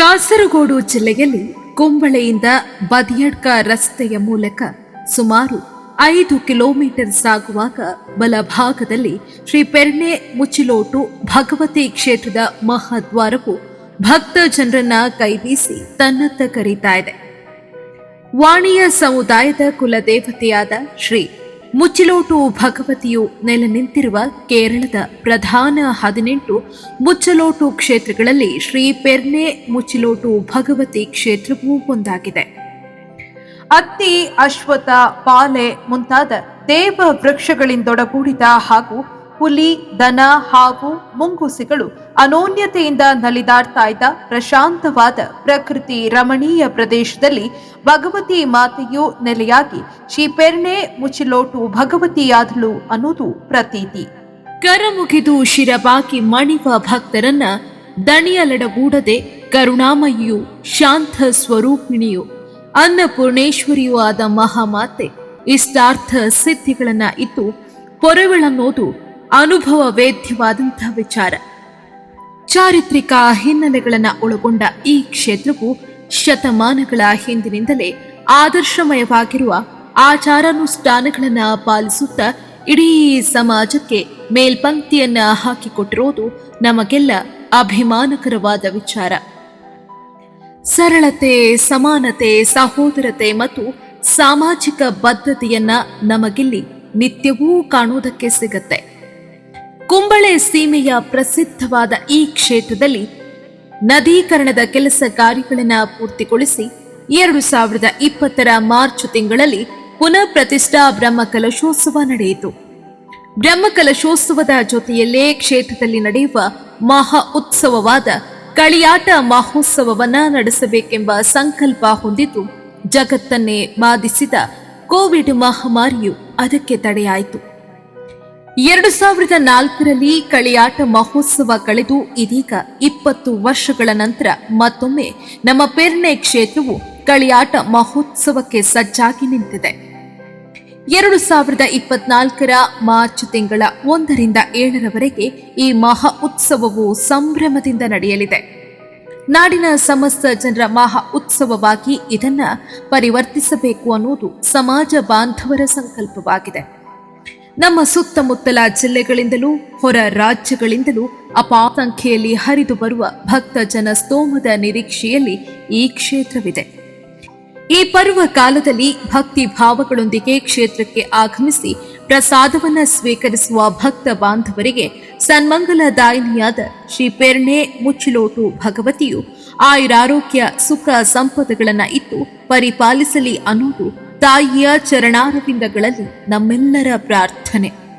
ಕಾಸರಗೋಡು ಜಿಲ್ಲೆಯಲ್ಲಿ ಕುಂಬಳೆಯಿಂದ ಬದಿಯಡ್ಕ ರಸ್ತೆಯ ಮೂಲಕ ಸುಮಾರು ಐದು ಕಿಲೋಮೀಟರ್ ಸಾಗುವಾಗ ಬಲಭಾಗದಲ್ಲಿ ಶ್ರೀ ಪೆರ್ಣೆ ಮುಚ್ಚಿಲೋಟು ಭಗವತಿ ಕ್ಷೇತ್ರದ ಮಹಾದ್ವಾರವು ಭಕ್ತ ಜನರನ್ನ ಕೈಬೀಸಿ ತನ್ನತ್ತ ಕರೀತಾ ಇದೆ. ವಾಣಿಯ ಸಮುದಾಯದ ಕುಲದೇವತೆಯಾದ ಶ್ರೀ ಮುಚ್ಚಿಲೋಟು ಭಗವತಿಯು ನೆಲೆ ನಿಂತಿರುವ ಕೇರಳದ ಪ್ರಧಾನ ಹದಿನೆಂಟು ಮುಚ್ಚಲೋಟು ಕ್ಷೇತ್ರಗಳಲ್ಲಿ ಶ್ರೀ ಪೆರ್ನೆ ಮುಚ್ಚಿಲೋಟು ಭಗವತಿ ಕ್ಷೇತ್ರವೂ ಒಂದಾಗಿದೆ. ಅತ್ತಿ ಅಶ್ವಥ ಪಾಲೆ ಮುಂತಾದ ದೇವ ವೃಕ್ಷಗಳಿಂದೊಡಗೂಡಿದ ಹಾಗೂ ಹುಲಿ, ದನ, ಹಾವು, ಮುಂಗುಸಿಗಳು ಅನೋನ್ಯತೆಯಿಂದ ನಲಿದಾಡ್ತಾ ಇದ್ದ ಪ್ರಶಾಂತವಾದ ಪ್ರಕೃತಿ ರಮಣೀಯ ಪ್ರದೇಶದಲ್ಲಿ ಭಗವತಿ ಮಾತೆಯು ನೆಲೆಯಾಗಿ ಶ್ರೀಪೆರ್ನೆ ಮುಚ್ಚಿಲೋಟು ಭಗವತಿಯಾದಳು ಅನ್ನೋದು ಪ್ರತೀತಿ. ಕರಮುಗಿದು ಶಿರಬಾಕಿ ಮಣಿವ ಭಕ್ತರನ್ನ ದಣಿಯಲಡಗೂಡದೆ ಕರುಣಾಮಯಿಯು, ಶಾಂತ ಸ್ವರೂಪಿಣಿಯು, ಅನ್ನಪೂರ್ಣೇಶ್ವರಿಯೂ ಆದ ಮಹಾಮಾತೆ ಇಷ್ಟಾರ್ಥ ಸಿದ್ಧಿಗಳನ್ನ ಇತ್ತು ಪೊರೆಗಳನ್ನೋದು ಅನುಭವ ವೇದ್ಯವಾದಂಥ ವಿಚಾರ. ಚಾರಿತ್ರಿಕ ಹಿನ್ನೆಲೆಗಳನ್ನು ಒಳಗೊಂಡ ಈ ಕ್ಷೇತ್ರವು ಶತಮಾನಗಳ ಹಿಂದಿನಿಂದಲೇ ಆದರ್ಶಮಯವಾಗಿರುವ ಆಚಾರಾನುಷ್ಠಾನಗಳನ್ನು ಪಾಲಿಸುತ್ತಾ ಇಡೀ ಸಮಾಜಕ್ಕೆ ಮೇಲ್ಪಂಕ್ತಿಯನ್ನ ಹಾಕಿಕೊಟ್ಟಿರೋದು ನಮಗೆಲ್ಲ ಅಭಿಮಾನಕರವಾದ ವಿಚಾರ. ಸರಳತೆ, ಸಮಾನತೆ, ಸಹೋದರತೆ ಮತ್ತು ಸಾಮಾಜಿಕ ಬದ್ಧತೆಯನ್ನ ನಮಗಿಲ್ಲಿ ನಿತ್ಯವೂ ಕಾಣುವುದಕ್ಕೆ ಸಿಗತ್ತೆ. ಕುಂಬಳೆ ಸೀಮೆಯ ಪ್ರಸಿದ್ಧವಾದ ಈ ಕ್ಷೇತ್ರದಲ್ಲಿ ನದೀಕರಣದ ಕೆಲಸ ಕಾರ್ಯಗಳನ್ನು ಪೂರ್ತಿಗೊಳಿಸಿ ಎರಡು ಸಾವಿರದ ಇಪ್ಪತ್ತರ ಮಾರ್ಚ್ ತಿಂಗಳಲ್ಲಿ ಪುನಃ ಪ್ರತಿಷ್ಠಾ ಬ್ರಹ್ಮಕಲಶೋತ್ಸವ ನಡೆಯಿತು. ಬ್ರಹ್ಮಕಲಶೋತ್ಸವದ ಜೊತೆಯಲ್ಲೇ ಕ್ಷೇತ್ರದಲ್ಲಿ ನಡೆಯುವ ಮಹಾ ಉತ್ಸವವಾದ ಕಳಿಯಾಟ ಮಹೋತ್ಸವವನ್ನ ನಡೆಸಬೇಕೆಂಬ ಸಂಕಲ್ಪ ಹೊಂದಿದ್ದು ಜಗತ್ತನ್ನೇ ಬಾಧಿಸಿದ ಕೋವಿಡ್ ಮಹಾಮಾರಿಯು ಅದಕ್ಕೆ ತಡೆಯಾಯಿತು. ಎರಡು ಸಾವಿರದ ನಾಲ್ಕರಲ್ಲಿ ಕಳಿಯಾಟ ಮಹೋತ್ಸವ ಕಳೆದು ಇದೀಗ ಇಪ್ಪತ್ತು ವರ್ಷಗಳ ನಂತರ ಮತ್ತೊಮ್ಮೆ ನಮ್ಮ ಪೆರ್ನೆ ಕ್ಷೇತ್ರವು ಕಳಿಯಾಟ ಮಹೋತ್ಸವಕ್ಕೆ ಸಜ್ಜಾಗಿ ನಿಂತಿದೆ. ಎರಡು ಸಾವಿರದ ಇಪ್ಪತ್ನಾಲ್ಕರ ಮಾರ್ಚ್ ತಿಂಗಳ ಒಂದರಿಂದ ಏಳರವರೆಗೆ ಈ ಮಹಾ ಉತ್ಸವವು ಸಂಭ್ರಮದಿಂದ ನಡೆಯಲಿದೆ. ನಾಡಿನ ಸಮಸ್ತ ಜನರ ಮಹಾ ಉತ್ಸವವಾಗಿ ಇದನ್ನ ಪರಿವರ್ತಿಸಬೇಕು ಅನ್ನೋದು ಸಮಾಜ ಬಾಂಧವರ ಸಂಕಲ್ಪವಾಗಿದೆ. ನಮ್ಮ ಸುತ್ತಮುತ್ತಲ ಜಿಲ್ಲೆಗಳಿಂದಲೂ, ಹೊರ ರಾಜ್ಯಗಳಿಂದಲೂ ಅಪಾರ ಸಂಖ್ಯೆಯಲ್ಲಿ ಹರಿದು ಬರುವ ಭಕ್ತ ಜನ ಸ್ತೋಮದ ನಿರೀಕ್ಷೆಯಲ್ಲಿ ಈ ಕ್ಷೇತ್ರವಿದೆ. ಈ ಪರ್ವ ಕಾಲದಲ್ಲಿ ಭಕ್ತಿ ಭಾವಗಳೊಂದಿಗೆ ಕ್ಷೇತ್ರಕ್ಕೆ ಆಗಮಿಸಿ ಪ್ರಸಾದವನ್ನ ಸ್ವೀಕರಿಸುವ ಭಕ್ತ ಬಾಂಧವರಿಗೆ ಸನ್ಮಂಗಲದಾಯಿನಿಯಾದ ಶ್ರೀ ಪೆರ್ಣೆ ಮುಚ್ಚಿಲೋಟು ಭಗವತಿಯು ಆಯುರಾರೋಗ್ಯ ಸುಖ ಸಂಪದಗಳನ್ನು ಇತ್ತು ಪರಿಪಾಲಿಸಲಿ ಅನ್ನೋದು ತಾಯಿಯ ಚರಣಾರವಿಂದಗಳಲ್ಲಿ ನಮ್ಮೆಲ್ಲರ ಪ್ರಾರ್ಥನೆ.